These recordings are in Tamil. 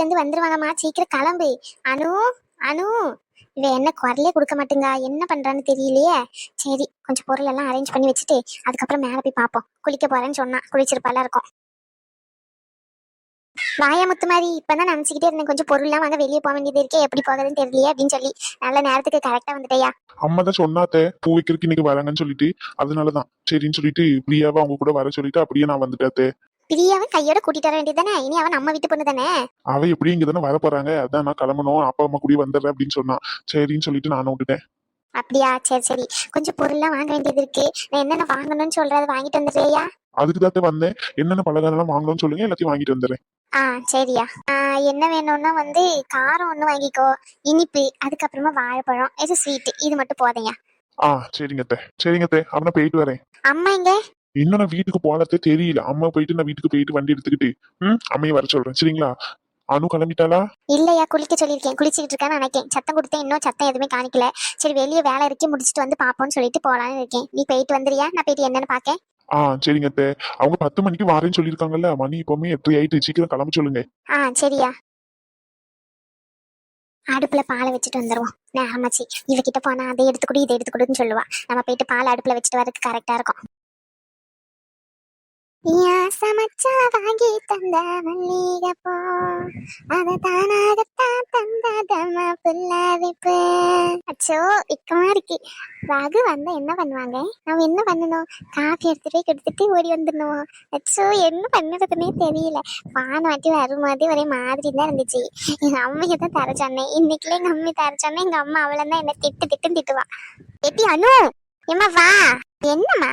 அனுமா வீட்ல இருந்து வந்துருவாங்கம்மா. சீக்கிரம் கிளம்பு. அனு அனு. இவ என்ன குரலே கொடுக்க மாட்டேங்க. என்ன பண்றான்னு தெரியலையே. சரி கொஞ்சம் பொருள் எல்லாம் அரேஞ்ச் பண்ணி வச்சுட்டு அதுக்கப்புறம் மேல போய் பார்ப்போம் குளிக்க போறேன்னு சொன்னா. குளிச்சிருப்பால இருக்கும் வாயா முத்து மாதிரி இப்பதான் நினைச்சுக்கிட்டே இருந்தேன். கொஞ்சம் பொருள்லாம் வாங்க வெளியே போக வேண்டியது இருக்கே. எப்படி போகுதுன்னு தெரியலையே அப்படின்னு சொல்லி. நல்ல நேரத்துக்கு கரெக்டா வந்துட்டேயா? அம்மா தான் சொன்னாத்தே பூ வைக்கிறதுக்கு இன்னைக்கு வராங்கன்னு சொல்லிட்டு. அதனாலதான். சரின்னு சொல்லிட்டு பிரியாவை அவங்க கூட வர சொல்லிட்டு அப்படியே நான் வந்துட்டாத்தே. பிரியாவை கையோட கூட்டிட்டு வர வேண்டியது இனி அவன் நம்ம வீட்டு பொண்ணு தானே? அவ எப்படியும் இங்க தானே வர போறாங்க அதான் நான் கிளம்பணும். அப்பா அம்மா கூட வந்துடுறேன் அப்படின்னு சொன்னான் சரின்னு சொல்லிட்டு நானும் விட்டுட்டேன். அப்படியா? சரி சரி. கொஞ்சம் பொருள்லாம் வாங்க வேண்டியது இருக்கு. நான் என்னென்ன வாங்கணும்னு சொல்றத வாங்கிட்டு வந்துடுறியா? அதுக்கு தான் வந்தேன். என்னென்ன பலகாரம் வாங்கணும்னு சொல்லுங்க. எல்லாத்தையும் வாங்கிட்டு வந்துடுறேன். ஆ சரியா. என்ன வேணும்னா வந்து காரம் ஒன்று வாங்கிக்கோ. இனிப்பு அதுக்கப்புறமா வாழைப்பழம். இது ஸ்வீட் இது மட்டும் போதையா ஆ சரிங்க அத்தை. சரிங்க அத்தை. அவனை போயிட்டு வரேன். அம்மா எங்க? இன்னும் நான் வீட்டுக்கு போனதே தெரியல. அம்மா போயிட்டு நான் வீட்டுக்கு போயிட்டு வண்டி எடுத்துக்கிட்டு ம் அம்மையை வர சொல்றேன். சரிங்களா? அனு கிளம்பிட்டாளா? இல்லையா குளிக்க சொல்லியிருக்கேன். குளிச்சுக்கிட்டு இருக்கான்னு நினைக்கேன். சத்தம் கொடுத்தேன் இன்னும் சத்தம் எதுவுமே காணிக்கல. சரி வெளியே வேலை இருக்கு முடிச்சுட்டு வந்து பார்ப்போம்னு சொல்லிட்டு போலான்னு இருக்கேன். நீ போயிட்டு வந்துறியா? நான் போயிட்டு என்னன்னு பார்க்கேன் ஆ சரிங்க அத்தை. அவங்க பத்து மணிக்கு வரேன்னு சொல்லியிருக்காங்கல்ல. மணி இப்பவுமே எட்டு ஆயிட்டு சீக்கிரம் கிளம்ப சொல்லுங்க. ஆ சரியா. அடுப்புல பாலை வச்சுட்டு வந்துருவோம். நேரமாச்சு இவகிட்ட போனா அதை எடுத்துக்கொடு இதை எடுத்துக்கொடுன்னு சொல்லுவா. நம்ம போயிட்டு பால் அடுப்புல வச்சுட்டு வரதுக்கு கரெக்டா இருக்கும். யா சமைச்சா வாங்கி தந்த மல்லிகைப்பூ அத தானாகத்தான் தந்ததம்மா புல்லாரிப்பு அச்சோ இக்கமா இருக்கு. ராகு வந்தா என்ன பண்ணுவாங்க? நம்ம என்ன பண்ணணும்? காஃபி எடுத்துட்டு போய் கொடுத்துட்டு ஓடி வந்துடணும். அச்சோ என்ன பண்ணுறதுனே தெரியல. பான் வாட்டி வரும்போது ஒரே மாதிரி தான் இருந்துச்சு. எங்க அம்மையை தான் தர சொன்னேன். இன்னைக்குல எங்க அம்மையை தர சொன்னேன். எங்க அம்மா அவளை தான் என்ன திட்டு திட்டுன்னு திட்டுவா. எட்டி அனு ஏம்மா வா. என்னம்மா?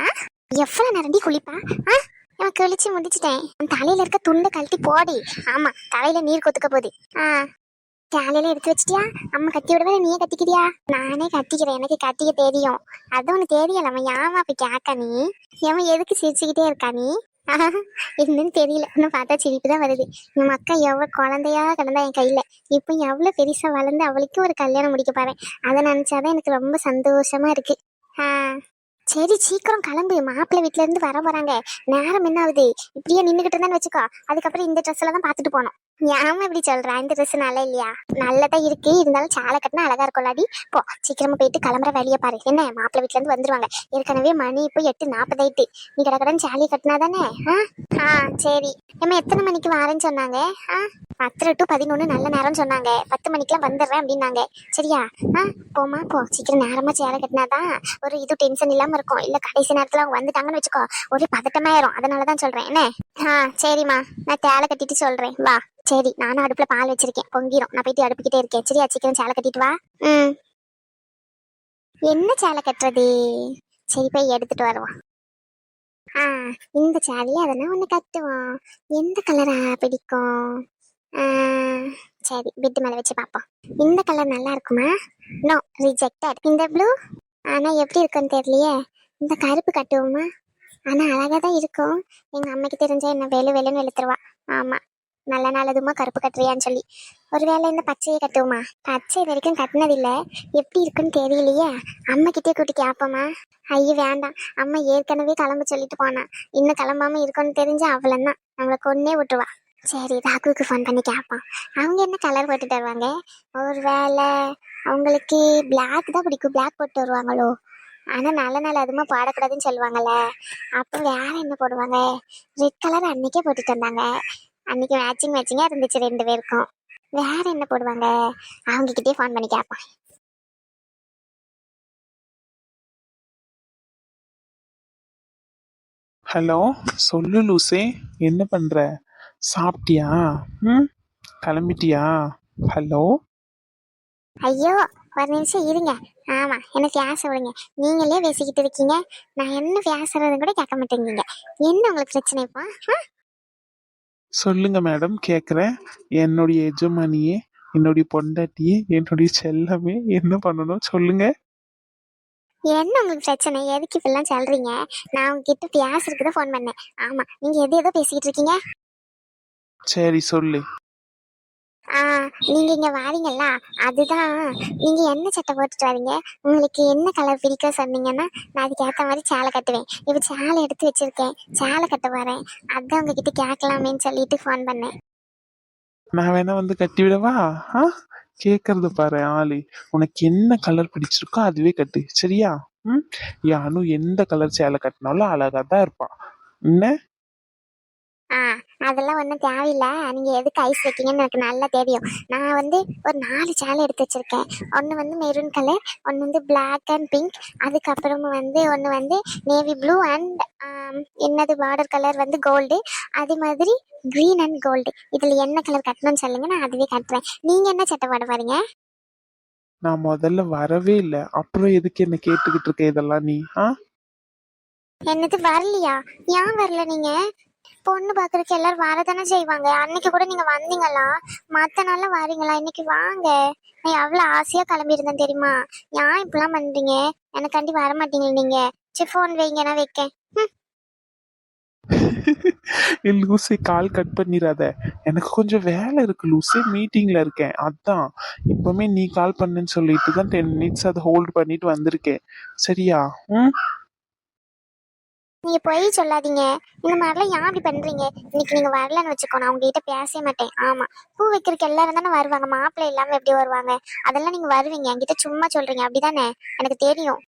எவ்வளவு நரண்டி குளிப்பா? ஆ? நான் குளிச்சு முடிச்சிட்டேன். என் தலையில இருக்க துண்டை கழட்டி போடி. ஆமா தலையில நீர் கொத்துக்க போகுது. ஆ. காலையில எடுத்து வச்சிட்டியா? அம்மா கட்டி விடவே நீயே கட்டிக்கிறியா நானே கட்டிக்கிறேன் எனக்கு கட்டிக்க தெரியும். அது உனக்கு அவன் ஏமா அப்ப கேட்க நீ? எவன் எதுக்கு சிரிச்சுக்கிட்டே இருக்கா நீ? என்னன்னு தெரியல. இன்னும் பார்த்தா சிரிப்பு தான் வருது. என் அக்கா எவ்வளோ குழந்தையா கிடந்தா என் கையில. இப்போ எவ்வளோ பெருசா வளர்ந்து அவளுக்கு ஒரு கல்யாணம் முடிக்க போறேன். அதை நினைச்சாதான் எனக்கு ரொம்ப சந்தோஷமா இருக்கு. ஆ. சரி சீக்கிரம் கிளம்பு. மாப்பிள்ளை வீட்ல இருந்து வர போறாங்க. நேரம் என்ன ஆகுது? இப்படியே நின்னுகிட்டு இருந்தான்னு வச்சுக்கோ. அதுக்கப்புறம் இந்த ட்ரெஸ்ல தான் பார்த்துட்டு போனோம் ஏமா இப்படி சொல்ற. இந்த ட்ரெஸ் நல்லா இல்லையா? நல்லதா இருக்கு. இருந்தாலும் சாலை கட்டினா அழகா இருக்கும்லாடி. போ சீக்கிரமா போயிட்டு கிளம்புற வேலையை பாரு. என்ன? மாப்பிள்ளை வீட்டுல இருந்து வந்துருவாங்க. ஏற்கனவே மணி இப்போ எட்டு நாற்பதாயிட்டு நீ கடற்கடன் சாலியை கட்டினா தானே? ஆ? சரி. ஏம்மா எத்தனை மணிக்கு வரேன்னு சொன்னாங்க? ஆ? பத்தரை டு பதினொன்று நல்ல நேரம்னு சொன்னாங்க. பத்து மணிக்கெல்லாம் வந்துடுறேன் அப்படின்னாங்க. சரியா? ஆ போமா போ. சீக்கிரம் நேரமா சேலை கட்டினாதான் ஒரு இது டென்ஷன் இல்லாம இருக்கும். இல்ல கடைசி நேரத்துல அவங்க வந்துட்டாங்கன்னு வச்சுக்கோ. ஒரே பதட்டமாயிரும். அதனாலதான் சொல்றேன். என்ன? ஆ சரிம்மா. நான் சேலை கட்டிட்டு சொல்றேன். வா. சரி நானும் அடுப்புல பால் வச்சிருக்கேன். பொங்கிரும். நான் போயிட்டு அடுப்புக்கிட்டே இருக்கேன். சரியா சீக்கிரம் சேலை கட்டிட்டு வா. ம். என்ன சேலை கட்டுறது? சரி போய் எடுத்துட்டு வருவோம். ஆ இந்த சேலையை அதெல்லாம் ஒன்று கட்டுவோம். எந்த கலரா பிடிக்கும்? சரி பெட் மேலே வச்சு பார்ப்போம். இந்த கலர் நல்லா இருக்குமா? நோ ரிஜெக்டட் இந்த ப்ளூ ஆனா எப்படி இருக்குன்னு தெரியலையே. இந்த கருப்பு கட்டுவோமா? ஆனா அழகா தான் இருக்கும். எங்க அம்மைக்கு தெரிஞ்சா என்ன வெளு வெளுன்னு வெளுத்துருவா ஆமா. நல்ல நல்லதுமா கருப்பு கட்டுறியான்னு சொல்லி. ஒருவேளை இந்த பச்சையை கட்டுவோமா? பச்சை இது வரைக்கும் கட்டினதில்லை. எப்படி இருக்குன்னு தெரியலையே. அம்மா கிட்டே கூட்டி கேட்போமா ஐயோ வேண்டாம். அம்மா ஏற்கனவே கிளம்ப சொல்லிட்டு போனா. இன்னும் கிளம்பாம இருக்கும்னு தெரிஞ்சு அவ்வளோதான் நம்மளை கொன்னே விட்டுருவா. சரி ராகுவுக்கு ஃபோன் பண்ணி கேட்பான் அவங்க என்ன கலர் போட்டு தருவாங்க? ஒரு வேளை அவங்களுக்கு பிளாக் தான் பிடிக்கும். பிளாக் போட்டு வருவாங்களோ ஆனால் நல்ல நாள் அதுமா பாடக்கூடாதுன்னு சொல்லுவாங்கல்ல. அப்போ வேற என்ன போடுவாங்க? ரெட் கலர் அன்னைக்கே போட்டுட்டு வந்தாங்க. அன்னைக்கு மேட்சிங் மேட்சிங்காக இருந்துச்சு ரெண்டு பேருக்கும். வேற என்ன போடுவாங்க? அவங்க கிட்டே ஃபோன் பண்ணி கேட்போம் ஹலோ சொல்லு லூசே என்ன பண்ற? சாப்பிட்டியா? ம்? கிளம்பிட்டியா? ஹலோ ஐயோ ஒரு நிமிஷம் இருங்க. ஆமா என்ன பேச விடுங்க. நீங்களே பேசிக்கிட்டு இருக்கீங்க. நான் என்ன பேசுறது கூட கேட்க மாட்டேங்கீங்க என்ன உங்களுக்கு பிரச்சனை இப்போ? ஆ? சொல்லுங்க மேடம் கேட்குறேன் என்னுடைய எஜமானியே என்னுடைய பொண்டாட்டியே என்னுடைய செல்லமே என்ன பண்ணணும் சொல்லுங்க. என்ன உங்களுக்கு பிரச்சனை? எதுக்கு இப்பெல்லாம் சொல்றீங்க? நான் உங்ககிட்ட பேசுறதுக்கு தான் ஃபோன் பண்ணேன். ஆமா நீங்க எது ஏதோ பேசிக்கிட்டு இருக்கீங்க? சரி சொல்லு. நீங்க இங்க வாரீங்கல்ல? அதுதான். நீங்க என்ன சட்டை போட்டுட்டு வரீங்க? உங்களுக்கு என்ன கலர் பிடிக்கும் சொன்னீங்கன்னா நான் அதுக்கு ஏத்த மாதிரி சேலை கட்டுவேன். இப்ப சேலை எடுத்து வச்சிருக்கேன். சேலை கட்ட போறேன். அதான் உங்ககிட்ட கேட்கலாமேன்னு சொல்லிட்டு ஃபோன் பண்ணேன். நான் வேணா வந்து கட்டி விடவா? ஆ? கேக்குறது பாரு ஆளி. உனக்கு என்ன கலர் பிடிச்சிருக்கோ அதுவே கட்டு. சரியா? ம்? யானும் எந்த கலர் சேலை கட்டினாலும் அழகா தான் இருப்பான். என்ன? ஆ அதெல்லாம் ஒன்றும் தேவையில்ல. நீங்க எதுக்கு ஐஸ் வைக்கீங்கன்னு எனக்கு நல்லா தெரியும். நான் வந்து ஒரு நாலு சேலை எடுத்து வச்சிருக்கேன். ஒன்று வந்து மெரூன் கலர் ஒன்று வந்து பிளாக் அண்ட் பிங்க் அதுக்கப்புறமா வந்து ஒன்று வந்து நேவி ப்ளூ அண்ட் என்னது பார்டர் கலர் வந்து கோல்டு அதே மாதிரி க்ரீன் அண்ட் கோல்டு இதில் என்ன கலர் கட்டணும்னு சொல்லுங்க நான் அதுவே கட்டுறேன். நீங்கள் என்ன சட்டை போட போறீங்க? நான் முதல்ல வரவே இல்லை. அப்புறம் எதுக்கு என்ன கேட்டுக்கிட்டு இருக்க இதெல்லாம் நீ ஆ? என்னது வரலையா? ஏன் வரல நீங்க? பொண்ணு பாக்குறதுக்கு எல்லாரும் வரதானே செய்வாங்க. அன்னைக்கு கூட நீங்க வந்தீங்களா? மத்த நாள்ல வரீங்களா? இன்னைக்கு வாங்க. நான் எவ்வளவு ஆசையா கிளம்பி இருந்தேன் தெரியுமா? ஏன் இப்படிலாம் பண்றீங்க? எனக்காண்டி வர மாட்டீங்க நீங்க. சரி போன் வைங்க நான் வைக்கேன். லூசி கால் கட் பண்ணிடாத எனக்கு கொஞ்சம் வேலை இருக்கு லூசி. மீட்டிங்ல இருக்கேன். அதான். இப்பவுமே நீ கால் பண்ணுன்னு சொல்லிட்டு தான் டென் மினிட்ஸ் அதை ஹோல்ட் பண்ணிட்டு வந்திருக்கேன். சரியா? ம்? நீங்க பொய் சொல்லாதீங்க. இந்த மாதிரிலாம் ஏன் அப்படி பண்றீங்க? இன்னைக்கு நீங்க வரலன்னு வச்சுக்கோ நான் உங்ககிட்ட பேசவே மாட்டேன். ஆமா. பூ வைக்கிறதுக்கு எல்லாரும் தானே வருவாங்க. மாப்பிள்ளை இல்லாம எப்படி வருவாங்க? அதெல்லாம் நீங்க வருவீங்க. என்கிட்ட சும்மா சொல்றீங்க. அப்படிதானே? எனக்கு தெரியும்.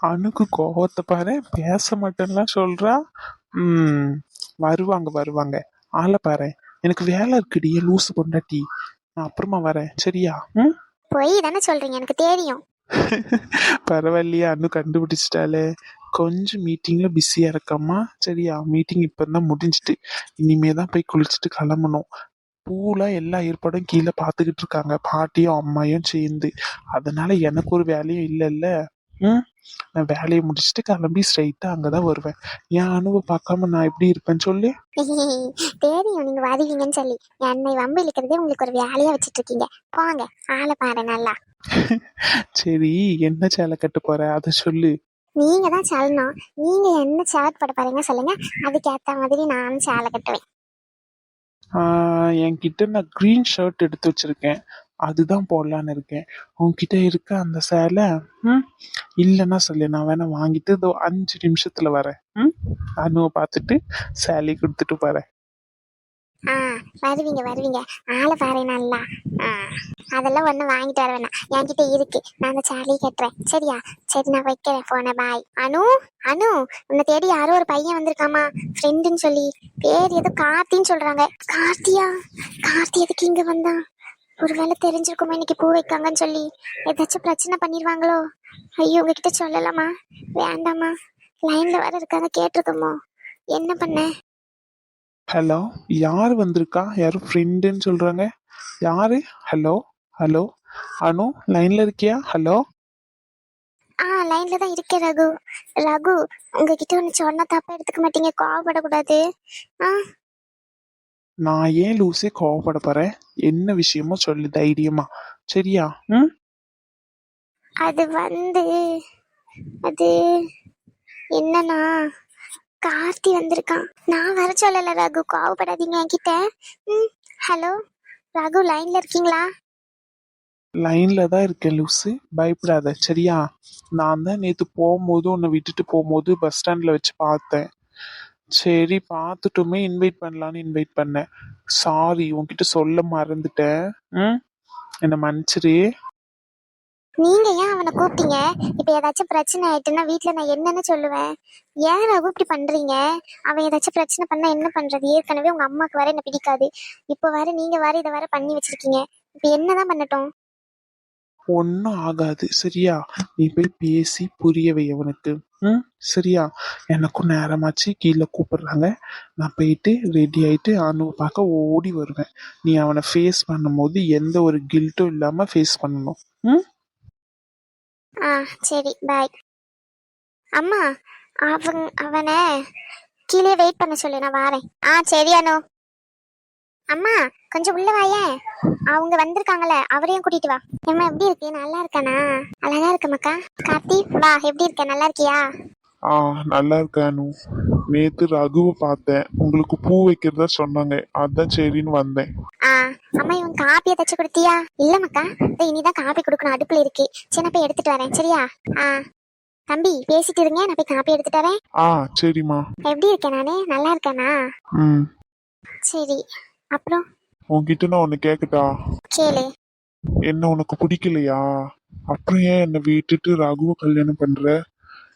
அணுக்கு கோவத்தை பாரு. பேச மாட்டேன்லாம் சொல்றா. ம். வருவாங்க வருவாங்க. ஆளை பாரு. எனக்கு வேலை இருக்குடி. லூசு பொண்டாட்டி. நான் அப்புறமா வரேன். சரியா? ம்? பொய் தானே சொல்றீங்க. எனக்கு தெரியும். பரவாயில்லையே அண்ணு கண்டுபிடிச்சிட்டாலே கொஞ்சம் மீட்டிங்கில் பிஸியாக இருக்கம்மா. சரியா மீட்டிங் இப்போ தான் முடிஞ்சிட்டு இனிமே தான் போய் குளிச்சுட்டு கிளம்பணும். பூலாம் எல்லா ஏற்பாடும் கீழே பார்த்துக்கிட்டு இருக்காங்க. பாட்டியும் அம்மாயும் சேர்ந்து. அதனால எனக்கு ஒரு வேலையும் இல்லைல்ல. ம்? நான் வேலையை முடிச்சுட்டு கிளம்பி ஸ்ட்ரைட்டா அங்கதான் வருவேன். என் அணுவை பார்க்காம நான் எப்படி இருப்பேன்னு சொல்லு. தெரியும். நீங்க வருவீங்கன்னு சொல்லி. என்னை வம்பு இழுக்கிறதே உங்களுக்கு ஒரு வேலையா வச்சிட்டு இருக்கீங்க போங்க. ஆளை பாரு நல்லா. சரி என்ன சேலை கட்ட போற? அதை சொல்லு. நீங்க தான் சொல்லணும். நீங்க என்ன ஷர்ட் போட போறீங்க சொல்லுங்க. அதுக்கேத்த மாதிரி நானும் சேலை கட்டுவேன். என்கிட்ட நான் க்ரீன் ஷர்ட் எடுத்து வச்சிருக்கேன். அதுதான் போடலான்னு இருக்கேன். உன்கிட்ட இருக்க அந்த சேலை ம் இல்லைன்னா சொல்லு நான் வேணா வாங்கிட்டு இதோ அஞ்சு நிமிஷத்துல வரேன். ம்? அனுவை பார்த்துட்டு சேலை கொடுத்துட்டு போறேன் ஆ வருவீங்க வருவீங்க. ஆளை பாரு நல்லா. ஆ அதெல்லாம் ஒன்றும் வாங்கிட்டு வர வேணாம். என்கிட்ட இருக்கு. நான் அந்த சேலையை கட்டுறேன். சரியா? சரி நான் வைக்கிறேன் போன பாய் அனு அனு உன்னை தேடி யாரோ ஒரு பையன் வந்திருக்காமா? ஃப்ரெண்டுன்னு சொல்லி. பேர் ஏதோ கார்த்தின்னு சொல்றாங்க. கார்த்தியா? கார்த்தி எதுக்கு இங்க வந்தான்? ஒருவேளை தெரிஞ்சிருக்குமா? இன்னைக்கு பூ வைக்காங்கன்னு சொல்லி. ஏதாச்சும் பிரச்சனை பண்ணிடுவாங்களோ ஐயோ உங்ககிட்ட சொல்லலாமா? வேண்டாமா? லைன்ல வர இருக்காங்க கேட்டிருக்கோமோ? என்ன பண்ண? ஹலோ யார் வந்திருக்கா? யாரும் ஃப்ரெண்டுன்னு சொல்றாங்க? யாரு? ஹலோ ஹலோ அனு லைன்ல இருக்கியா? ஹலோ ஆ லைன்ல தான் இருக்கேன் ரகு. ரகு உங்ககிட்ட ஒன்று சொன்னா தப்பா எடுத்துக்க மாட்டீங்க கோவப்படக்கூடாது. ஆ நான் ஏன் லூசே கோவப்பட போறேன்? என்ன விஷயமோ சொல்லு தைரியமா. சரியா? ம்? அது வந்து அது என்னன்னா கார்த்தி வந்திருக்கான். நான் வர சொல்லல ரகு கோவப்படாதீங்க என்கிட்ட. ம் ஹலோ? ரகு லைன்ல இருக்கீங்களா? லைன்ல தான் இருக்கேன் லூசு. பயப்படாத. சரியா? நான் தான் நேத்து போகும்போது உன்னை விட்டுட்டு போகும்போது பஸ் ஸ்டாண்ட்ல வச்சு பார்த்தேன். சரி பார்த்துட்டுமே இன்வைட் பண்ணலான்னு இன்வைட் பண்ணேன். சாரி உன்கிட்ட சொல்ல மறந்துட்டேன். ம்? என்னை மன்னிச்சிரு. நீங்க ஏன் அவனை கூப்பிட்டீங்க? இப்ப ஏதாச்சும் பிரச்சனை ஆயிட்டுன்னா வீட்ல நான் என்னன்னு சொல்லுவேன். ஏன் ரகு இப்படி பண்றீங்க? அவன் ஏதாச்சும் பிரச்சனை பண்ணா என்ன பண்றது? ஏற்கனவே உங்க அம்மாக்கு வர என்ன பிடிக்காது. இப்போ வர நீங்க வர இதை வர பண்ணி வச்சிருக்கீங்க. இப்ப என்னதான் பண்ணட்டும்? ஒன்றும் ஆகாது. சரியா? நீ போய் பேசி புரிய வை அவனுக்கு. ம் சரியா. எனக்கும் நேரமாச்சு கீழே கூப்பிடுறாங்க. நான் போயிட்டு ரெடி ஆயிட்டு அனுவை பார்க்க ஓடி வருவேன். நீ அவனை ஃபேஸ் பண்ணும்போது எந்த ஒரு கில்ட்டும் இல்லாம ஃபேஸ் பண்ணணும். ம்? ஆ சரி பாய் அம்மா அவன் அவனை கீழே வெயிட் பண்ண சொல்லு நான் வாரேன். ஆ சரி அனு. அம்மா கொஞ்சம் உள்ள வாயேன் அவங்க வந்திருக்காங்கல்ல அவரையும் கூட்டிட்டு வா. ஏம்மா எப்படி இருக்கு நல்லா இருக்கானா? அழகா இருக்க மக்கா. கார்த்தி வா எப்படி இருக்க? நல்லா இருக்கியா? ஆ நல்லா இருக்க அனு. நேத்து ரகுவை பார்த்தேன். உங்களுக்கு பூ வைக்கிறதா சொன்னாங்க. அதான் சரின்னு வந்தேன். ஆ அம்மா இவன் காப்பி ஏதாச்சும் கொடுத்தியா? இல்ல மக்கா. இந்த இனிதான் காப்பி கொடுக்கணும். அடுப்புல இருக்கு. சின்ன போய் எடுத்துட்டு வரேன். சரியா? ஆ. தம்பி பேசிட்டு இருங்க. நான் போய் காப்பி எடுத்துட்டு வரேன். ஆ சரிம்மா. எப்படி இருக்கேன் நானே? நல்லா இருக்கேனா? ம். சரி. அப்புறம்? உன்கிட்ட நான் ஒன்னு கேக்கட்டா? கேளு. என்ன உனக்கு பிடிக்கலையா? அப்புறம் ஏன் என்னை விட்டுட்டு ரகுவை கல்யாணம் பண்ற?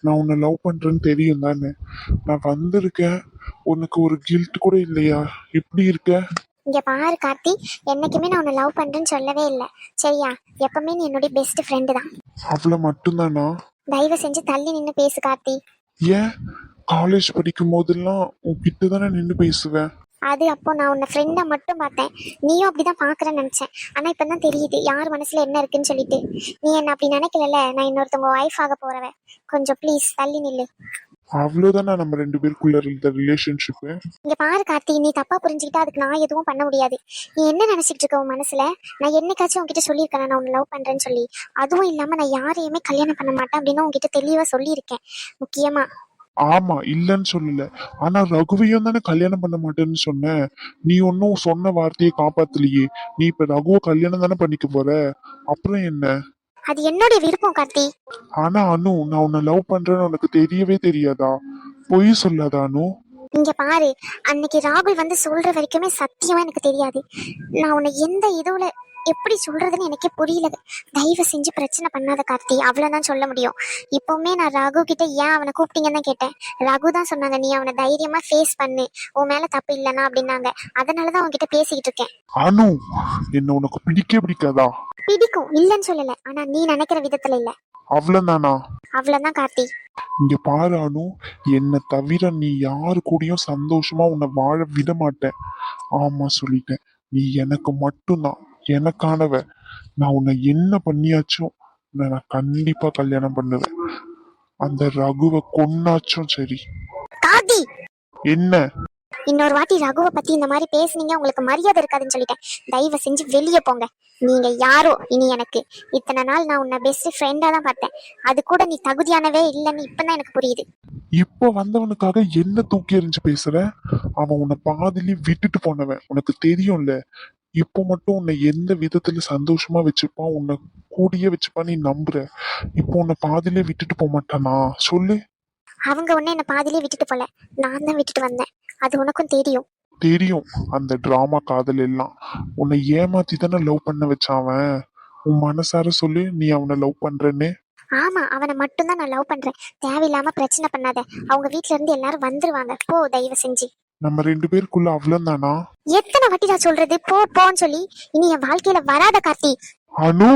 நான் உன்னை லவ் பண்றேன்னு தெரியும் தானே. நான் வந்திருக்கேன். உனக்கு ஒரு கில்ட் கூட இல்லையா? இப்படி இருக்க? இங்க பாரு கார்த்தி. என்னைக்குமே நான் உன்னை லவ் பண்றேன்னு சொல்லவே இல்லை. சரியா? எப்பவுமே நீ என்னுடைய பெஸ்ட் ஃப்ரெண்டு தான். அவளை மட்டும்தானா? தயவு செஞ்சு தள்ளி நின்று பேசு கார்த்தி. ஏன்? காலேஜ் படிக்கும் போதெல்லாம் உன்கிட்ட தானே நின்று பேசுவேன். அது அப்போ நான் உன்னை ஃப்ரெண்டை மட்டும் பார்த்தேன். நீயும் அப்படிதான் பாக்குறேன்னு நினைச்சேன். ஆனா இப்பதான் தெரியுது யார் மனசுல என்ன இருக்குன்னு சொல்லிட்டு. நீ என்ன அப்படி நினைக்கலல நான் இன்னொருத்தவங்க ஒய்ஃப் ஆக போறவ. கொஞ்சம் ப்ளீஸ் தள்ளி நில்லு. அவ்வளவுதானே நம்ம ரெண்டு பேருக்குள்ள இருந்த ரிலேஷன்ஷிப்பு இங்க பாரு கார்த்தி. நீ தப்பா புரிஞ்சுக்கிட்டா அதுக்கு நான் எதுவும் பண்ண முடியாது. நீ என்ன நினைச்சிட்டு இருக்க உன் மனசுல? நான் என்னைக்காச்சும் உன்கிட்ட சொல்லியிருக்கேன்? நான் உன்னை லவ் பண்றேன்னு சொல்லி. அதுவும் இல்லாம நான் யாரையுமே கல்யாணம் பண்ண மாட்டேன் அப்படின்னு உன்கிட்ட தெளிவா சொல்லியிருக்கேன். முக்கியமா ஆமா இல்லைன்னு சொல்லல. ஆனா ரகுவையும் தானே கல்யாணம் பண்ண மாட்டேன்னு சொன்ன. நீ ஒன்னும் சொன்ன வார்த்தையை காப்பாத்தலையே. நீ இப்ப ரகுவை கல்யாணம் தானே பண்ணிக்க போற? அப்புறம் என்ன? அது என்னுடைய விருப்பம் கார்த்தி. ஆனா அனு நான் உன்னை லவ் பண்றேன்னு உனக்கு தெரியவே தெரியாதா? பொய் சொல்லாத அனு. இங்க பாரு அன்னைக்கு ராகுல் வந்து சொல்ற வரைக்குமே சத்தியமா எனக்கு தெரியாது. நான் உன்னை எந்த இதுல எப்படி சொல்றதுன்னு எனக்கே புரியல தயவு செஞ்சு பிரச்சனை பண்ணாத கார்த்தி. அவ்வளவுதான் சொல்ல முடியும். இப்பவுமே நான் ரகு கிட்ட ஏன் அவனை கூப்பிட்டீங்கன்னு தான் கேட்டேன். ரகு தான் சொன்னாங்க நீ அவனை தைரியமா ஃபேஸ் பண்ணு. உன் மேல தப்பு இல்லைன்னா அப்படின்னாங்க. அதனாலதான் அவன்கிட்ட பேசிக்கிட்டு இருக்கேன். அனு என்ன உனக்கு பிடிக்கவே பிடிக்காதா? பிடிக்கும். இல்லைன்னு சொல்லல. ஆனா நீ நினைக்கிற விதத்துல இல்ல. அவ்வளவுதானா? அவ்வளவுதான் கார்த்தி. இங்க பாரு அனு. என்னை தவிர நீ யாரு கூடயும் சந்தோஷமா உன்னை வாழ விட மாட்டேன். ஆமா சொல்லிட்டேன். நீ எனக்கு மட்டும்தான். எனக்கானவ நான் உன்னை என்ன பண்ணியாச்சும் நான் கண்டிப்பா கல்யாணம் பண்ணுவேன். அந்த ரகுவை கொன்னாச்சும் சரி. என்ன? இன்னொரு வாட்டி ரகுவை பத்தி இந்த மாதிரி பேசுனீங்க உங்களுக்கு மரியாதை இருக்காதுன்னு சொல்லிட்டேன். தயவு செஞ்சு வெளியே போங்க. நீங்க யாரோ இனி எனக்கு. இத்தனை நாள் நான் உன்னை பெஸ்ட் ஃப்ரெண்டா தான் பார்த்தேன். அது கூட நீ தகுதியானவே இல்லைன்னு இப்பதான் எனக்கு புரியுது. இப்போ வந்தவனுக்காக என்ன தூக்கி எறிஞ்சு பேசுற? அவன் உன்னை பாதிலே விட்டுட்டு போனவன். உனக்கு தெரியும்ல இப்போ மட்டும் உன்னை எந்த விதத்துல சந்தோஷமா வச்சுப்பான் உன்னை கூடியே வச்சுப்பான் நீ நம்புற? இப்போ உன்னை பாதிலே விட்டுட்டு போக மாட்டானா? சொல்லு. அவங்க உன்னை என்ன பாதியிலே விட்டுட்டு போல. நான் தான் விட்டுட்டு வந்தேன். அது உனக்கும் தெரியும். தெரியும். அந்த டிராமா காதல் எல்லாம். உன்னை ஏமாத்தி தானே லவ் பண்ண வச்சான் அவன். உன் மனசார சொல்லு நீ அவனை லவ் பண்றேன்னு. ஆமா அவனை மட்டும்தான் நான் லவ் பண்றேன். தேவையில்லாம பிரச்சனை பண்ணாத. அவங்க வீட்ல இருந்து எல்லாரும் வந்துருவாங்க. போ தயவு செஞ்சு. நம்ம ரெண்டு பேருக்குள்ள அவ்வளவுதானா எத்தனை வாட்டி நான் சொல்றது? போ போன்னு சொல்லி. இனி என் வாழ்க்கையில வராத கார்த்தி. அனு?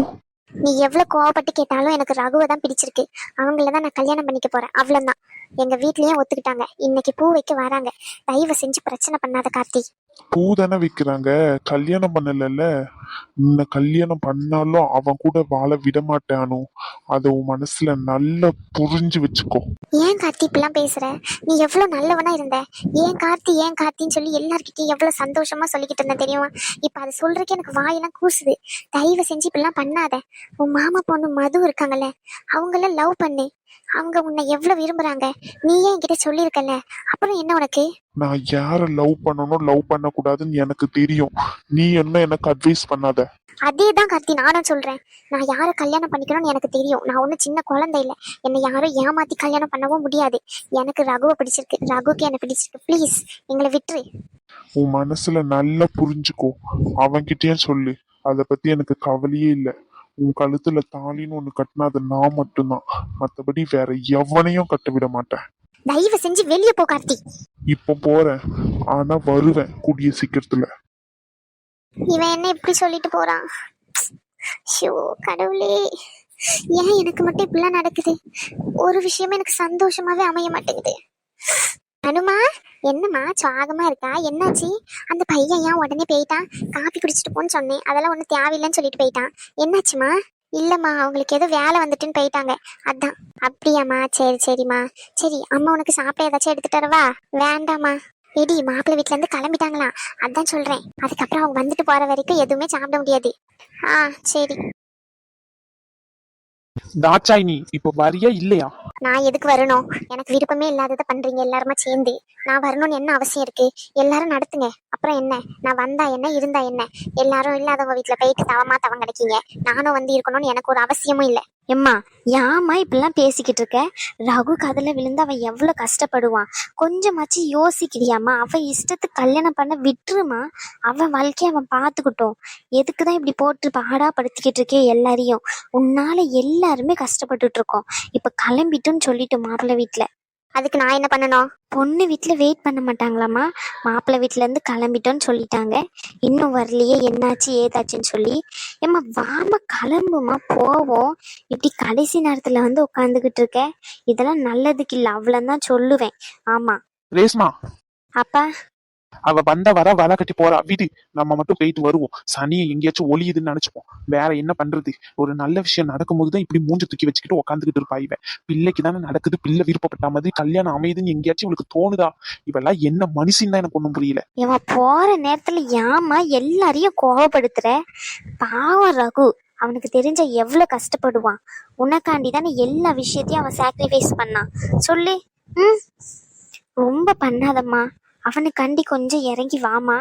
நீ எவ்வளவு கோவப்பட்டு கேட்டாலும் எனக்கு ரகுவை தான் பிடிச்சிருக்கு. அவங்கள தான் நான் கல்யாணம் பண்ணிக்க போறேன். அவ்வளவுதான். எங்க வீட்லயும் ஒத்துக்கிட்டாங்க. இன்னைக்கு பூ வைக்க வராங்க. தயவு செஞ்சு பிரச்சனை பண்ணாத கார்த்தி. பூ தானே வைக்கிறாங்க. கல்யாணம் பண்ணலல்ல? உன்னை கல்யாணம் பண்ணாலும் அவன் கூட வாழ விட மாட்டானோ? அதை உன் மனசுல நல்லா புரிஞ்சு வச்சுக்கோ. ஏன் கார்த்தி இப்பெல்லாம் பேசுற? நீ எவ்வளவு நல்லவனா இருந்த? ஏன் கார்த்தி ஏன் கார்த்தின்னு சொல்லி எல்லார்கிட்டயும் எவ்வளவு சந்தோஷமா சொல்லிக்கிட்டு இருந்தேன் தெரியுமா? இப்ப அதை சொல்றதுக்கு எனக்கு வாயெல்லாம் கூசுது. தயவு செஞ்சு இப்பெல்லாம் பண்ணாத. உன் மாமா பொண்ணு மது இருக்காங்கல்ல அவங்கள லவ் பண்ணு. அவங்க உன்னை எவ்வளவு விரும்புறாங்க? நீ ஏன் என்கிட்ட சொல்லியிருக்கல அப்புறம் என்ன உனக்கு? நான் யாரை லவ் பண்ணணும் லவ் பண்ணக்கூடாதுன்னு எனக்கு தெரியும். நீ என்ன எனக்கு அட்வைஸ் பண்ணாத. அதே தான் கார்த்தி நானும் சொல்றேன். நான் யாரை கல்யாணம் பண்ணிக்கணும்னு எனக்கு தெரியும். நான் ஒன்றும் சின்ன குழந்தை இல்லை. என்னை யாரும் ஏமாத்தி கல்யாணம் பண்ணவும் முடியாது. எனக்கு ரகுவை பிடிச்சிருக்கு. ரகுக்கு என்ன பிடிச்சிருக்கு. ப்ளீஸ் எங்களை விட்டுரு. உன் மனசுல நல்லா புரிஞ்சுக்கோ. அவன்கிட்டயும் சொல்லு. அதை பத்தி எனக்கு கவலையே இல்லை. உன் கழுத்துல தாலின்னு ஒண்ணு கட்டினா அது நான் மட்டும்தான். மத்தபடி வேற எவனையும் கட்ட விட மாட்டேன். தயவு செஞ்சு வெளியே போ கார்த்தி. இப்போ போறேன். ஆனா வருவேன் கூடிய சீக்கிரத்துல. இவன் என்ன இப்படி சொல்லிட்டு போறான்? ஷோ கடவுளே. ஏன் எனக்கு மட்டும் இப்படிலாம் நடக்குது? ஒரு விஷயமே எனக்கு சந்தோஷமாவே அமைய மாட்டேங்குது. அனுமா என்னம்மா சுவாகமா இருக்கா? என்னாச்சு? அந்த பையன் ஏன் உடனே போயிட்டான்? காப்பி குடிச்சிட்டு போன்னு சொன்னேன். அதெல்லாம் ஒன்றும் தேவையில்லைன்னு சொல்லிட்டு போயிட்டான். என்னாச்சுமா இல்லைம்மா அவங்களுக்கு ஏதோ வேலை வந்துட்டுன்னு போயிட்டாங்க. அதான். அப்படியாம்மா. சரி சரிம்மா. சரி அம்மா உனக்கு சாப்பிட ஏதாச்சும் எடுத்துட்டு வரவா? வேண்டாம்மா. எடி மாப்பிள்ளை வீட்ல இருந்து கிளம்பிட்டாங்களாம். அதான் சொல்றேன். அதுக்கப்புறம் அவங்க வந்துட்டு போற வரைக்கும் எதுவுமே சாப்பிட முடியாது. ஆ சரி. தாட்சாயினி இப்ப வரியா இல்லையா? நான் எதுக்கு வரணும்? எனக்கு விருப்பமே இல்லாததை பண்றீங்க எல்லாருமா சேர்ந்து. நான் வரணும்னு என்ன அவசியம் இருக்கு? எல்லாரும் நடத்துங்க. அப்புறம் என்ன? நான் வந்தா என்ன இருந்தா என்ன? எல்லாரும் இல்லாதவங்க வீட்டுல போயிட்டு தவமா தவம் கிடைக்கீங்க. நானும் வந்து இருக்கணும்னு எனக்கு ஒரு அவசியமும் இல்லை. எம்மா யாமா இப்படிலாம் பேசிக்கிட்டு இருக்க? ரகு கதல விழுந்து அவன் எவ்வளவு கஷ்டப்படுவான்? கொஞ்சமாச்சு யோசிக்கிறியாம்மா? அவன் இஷ்டத்துக்கு கல்யாணம் பண்ண விட்டுருமா? அவன் வாழ்க்கைய அவன் பார்த்துக்கிட்டோம். எதுக்குதான் இப்படி போட்டு பாடா படுத்திக்கிட்டு இருக்கே எல்லாரையும்? உன்னால எல்லாருமே கஷ்டப்பட்டுட்டு இருக்கோம் இப்ப கிளம்பிட்டுன்னு சொல்லிட்டு மாப்பிள்ளை வீட்ல. அதுக்கு நான் என்ன பண்ணணும் பொண்ணு வீட்ல வெயிட் பண்ண மாட்டாங்களாம்மா. மாப்பிள்ளை வீட்ல இருந்து கிளம்பிட்டோன்னு சொல்லிட்டாங்க. இன்னும் வரலையே என்னாச்சு ஏதாச்சுன்னு சொல்லி. ஏம்மா வாமா கிளம்புமா போவோம். இப்படி கடைசி நேரத்துல வந்து உட்காந்துக்கிட்டு இருக்க. இதெல்லாம் நல்லதுக்கு இல்லை அவ்வளோதான் சொல்லுவேன். ஆமா. ரேஸ்மா அப்பா. அவ வந்த வர வலை கட்டி போறா வீடு நம்ம மட்டும் போயிட்டு வருவோம். சனியை எங்கேயாச்சும் ஒளியுதுன்னு நினைச்சுப்போம். வேற என்ன பண்றது? ஒரு நல்ல விஷயம் நடக்கும்போது தான் இப்படி மூஞ்சி தூக்கி வச்சுக்கிட்டு உட்காந்துக்கிட்டு இருப்பா இவன் பிள்ளைக்கு தானே நடக்குது பிள்ளை விருப்பப்பட்ட மாதிரி கல்யாணம் அமையுதுன்னு எங்கேயாச்சும் இவளுக்கு தோணுதா? இவெல்லாம் என்ன மனுஷன் தான் எனக்கு ஒண்ணும் புரியல. இவன் போற நேரத்துல ஏமா எல்லாரையும் கோவப்படுத்துற? பாவம் ரகு. அவனுக்கு தெரிஞ்ச எவ்வளவு கஷ்டப்படுவான். உனக்காண்டி தானே எல்லா விஷயத்தையும் அவன் சாக்ரிஃபைஸ் பண்ணான். சொல்லு. ம்? ரொம்ப பண்ணாதம்மா. அவனுக்காண்டி கொஞ்சம் இறங்கி வாமா.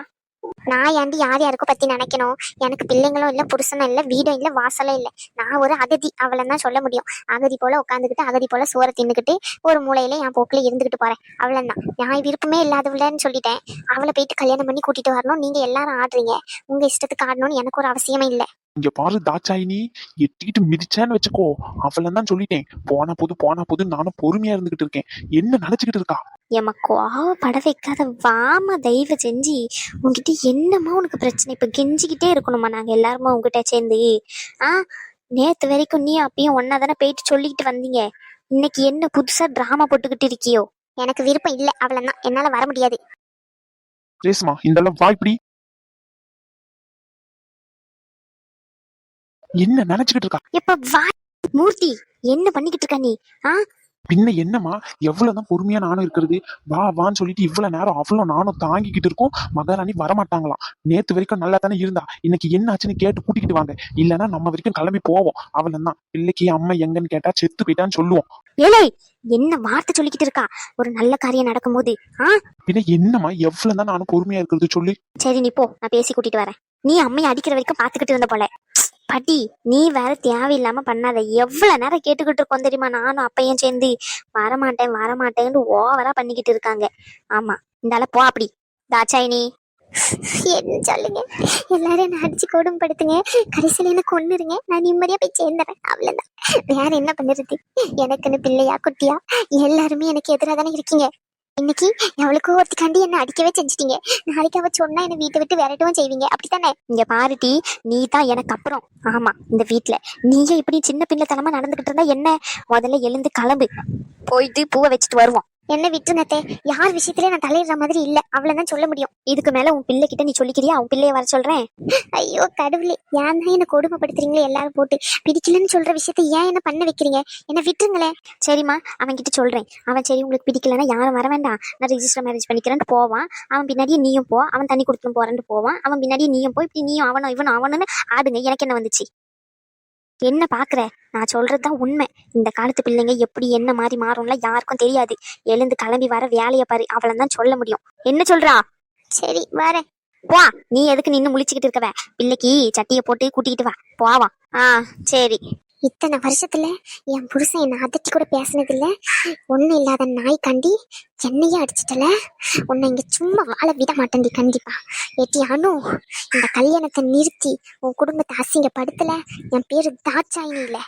நான் ஏண்டி யார் யாருக்கும் பத்தி நினைக்கணும்? எனக்கு பிள்ளைங்களும் இல்ல புருஷனும் இல்ல வீடும் இல்ல வாசலும் இல்ல. நான் ஒரு அகதி அவளை தான் சொல்ல முடியும். அகதி போல உட்காந்துக்கிட்டு அகதி போல சோற தின்னுக்கிட்டு ஒரு மூலையில என் போக்குல இருந்துகிட்டு போறேன். அவ்வளவுதான். நான் விருப்பமே இல்லாதவளன்னு சொல்லிட்டேன். அவளை போயிட்டு கல்யாணம் பண்ணி கூட்டிட்டு வரணும். நீங்க எல்லாரும் ஆடுறீங்க. உங்க இஷ்டத்துக்கு ஆடணும்னு எனக்கு ஒரு அவசியமே இல்ல. இங்க பாரு தாட்சாயினி எட்டிட்டு மிதிச்சேன்னு வச்சுக்கோ. அவளை தான் சொல்லிட்டேன். போனா போது போனா போது நானும் பொறுமையா இருந்துகிட்டு இருக்கேன். என்ன நினைச்சுக்கிட்டு இருக்கா? ஏம்மா கோவப்பட வைக்காத. வாமா தயவு செஞ்சு. உன்கிட்ட என்னம்மா உனக்கு பிரச்சனை? இப்ப கெஞ்சிக்கிட்டே இருக்கணுமா நாங்க எல்லாருமா உங்ககிட்ட சேர்ந்து. ஆ நேத்து வரைக்கும் நீ அப்பயும் ஒன்னா தானே போயிட்டு சொல்லிக்கிட்டு வந்தீங்க. இன்னைக்கு என்ன புதுசா டிராமா போட்டுக்கிட்டு இருக்கியோ? எனக்கு விருப்பம் இல்ல. அவ்வளவுதான். என்னால வர முடியாது. ரேஸ்மா இந்த வா இப்படி. என்ன நினைச்சுக்கிட்டு இருக்கா? எப்ப வா மூர்த்தி என்ன பண்ணிக்கிட்டு இருக்க நீ? ஆ? பின்ன என்னம்மா? எவ்வளவுதான் பொறுமையா நானும் இருக்கிறது. வா வான்னு சொல்லிட்டு இவ்வளவு நேரம் அவ்வளவு நானும் தாங்கிக்கிட்டு இருக்கோம். மகாராணி வரமாட்டாங்களாம். நேத்து வரைக்கும் நல்லா தானே இருந்தா. இன்னைக்கு என்ன ஆச்சுன்னு கேட்டு கூட்டிக்கிட்டு வாங்க. இல்லைன்னா நம்ம வரைக்கும் கிளம்பி போவோம். அவளன் தான் பிள்ளைக்கு அம்மா எங்கன்னு கேட்டா செத்து போயிட்டான்னு சொல்லுவோம். ஏலே என்ன வார்த்தை சொல்லிக்கிட்டு இருக்கா? ஒரு நல்ல காரியம் நடக்கும்போது. ஆ? பின்ன என்னம்மா? எவ்வளவு தான் நானும் பொறுமையா இருக்கிறது சொல்லு. சரி நீ போ. நான் பேசி கூட்டிட்டு வரேன். நீ அம்மையை அடிக்கிற வரைக்கும் பாத்துக்கிட்டு இருந்த போல. படி நீ வேற தேவையில்லாம பண்ணாத. எவ்வளவு நேரம் கேட்டுக்கிட்டு இருக்கோம் தெரியுமா? நானும் அப்பையும் சேர்ந்து. வரமாட்டேன் வரமாட்டேன்னு ஓவரா பண்ணிக்கிட்டு இருக்காங்க. ஆமா இந்தால போ அப்படி. தாச்சாயினி என்ன சொல்லுங்க? எல்லாரும் என்ன அடிச்சு கொடுமைப்படுத்துங்க. கடைசியில என்ன கொன்னுருங்க? நான் நிம்மதியா போய் சேர்ந்துறேன். அவ்வளவுதான். வேற என்ன பண்ணுறது எனக்குன்னு பிள்ளையா குட்டியா? எல்லாருமே எனக்கு எதிராக தானே இருக்கீங்க. இன்னைக்கு எவளுக்கோ ஒருத்திக்காண்டி என்ன அடிக்கவே செஞ்சிட்டீங்க. நாளைக்கு அவ சொன்னா என்ன வீட்டை விட்டு விரட்டவும் செய்வீங்க. அப்படித்தானே? இங்க பாருட்டி நீ தான் எனக்கு அப்புறம். ஆமா இந்த வீட்டுல நீயே இப்படி சின்ன பிள்ளைத்தனமா நடந்துகிட்டு இருந்தா என்ன? முதல்ல எழுந்து கிளம்பு. போயிட்டு பூவை வச்சுட்டு வருவோம். என்ன விட்டுனத்தே யார் விஷயத்திலே நான் தலையிடுற மாதிரி இல்ல. அவ்வளவுதான் சொல்ல முடியும். இதுக்கு மேல உன் பிள்ளை கிட்ட நீ சொல்லிக்கிறியா? உன் பிள்ளைய வர சொல்றேன். ஐயோ கடவுளே. ஏன் தான் என்ன கொடுமைப்படுத்துறீங்களே எல்லாரும் போட்டு. பிடிக்கலன்னு சொல்ற விஷயத்த ஏன் என்ன பண்ண வைக்கிறீங்க? என்ன விட்டுருங்களேன் சரிம்மா அவன் கிட்ட சொல்றேன். அவன் சரி உங்களுக்கு பிடிக்கலன்னா யாரும் வர வேண்டாம். நான் ரிஜிஸ்டர் மேரேஜ் பண்ணிக்கிறேன்னு போவான். அவன் பின்னாடியே நீயும் போ. அவன் தண்ணி கொடுத்துட்டு போறேன்னு போவான். அவன் பின்னாடியே நீயும் போய் இப்படி நீயும் அவனும் இவனும் அவனுன்னு ஆடுங்க. எனக்கு என்ன வந்துச்சு? என்ன பாக்குற? நான் சொல்றதுதான் உண்மை. இந்த காலத்து பிள்ளைங்க எப்படி என்ன மாதிரி மாறும்லாம் யாருக்கும் தெரியாது. எழுந்து கிளம்பி வர வேலையை பாரு அவளை தான் சொல்ல முடியும். என்ன சொல்றா? சரி வரேன். வா நீ எதுக்கு நின்று முழிச்சுக்கிட்டு இருக்கவ? பிள்ளைக்கு சட்டியை போட்டு கூட்டிக்கிட்டு வா. போவா ஆ சரி. இத்தனை வருஷத்துல என் புருஷன் என்னை அதட்டி கூட பேசினதில்ல. இல்ல இல்லாத நாய் கண்டி என்னையே அடிச்சிட்டல. உன்னை இங்க சும்மா வாழ விட மாட்டேன்டி கண்டிப்பா. ஏட்டி அனு இந்த கல்யாணத்தை நிறுத்தி உன் குடும்பத்தை அசிங்கப்படுத்தல. என் பேரு தாட்சாயினி இல்லை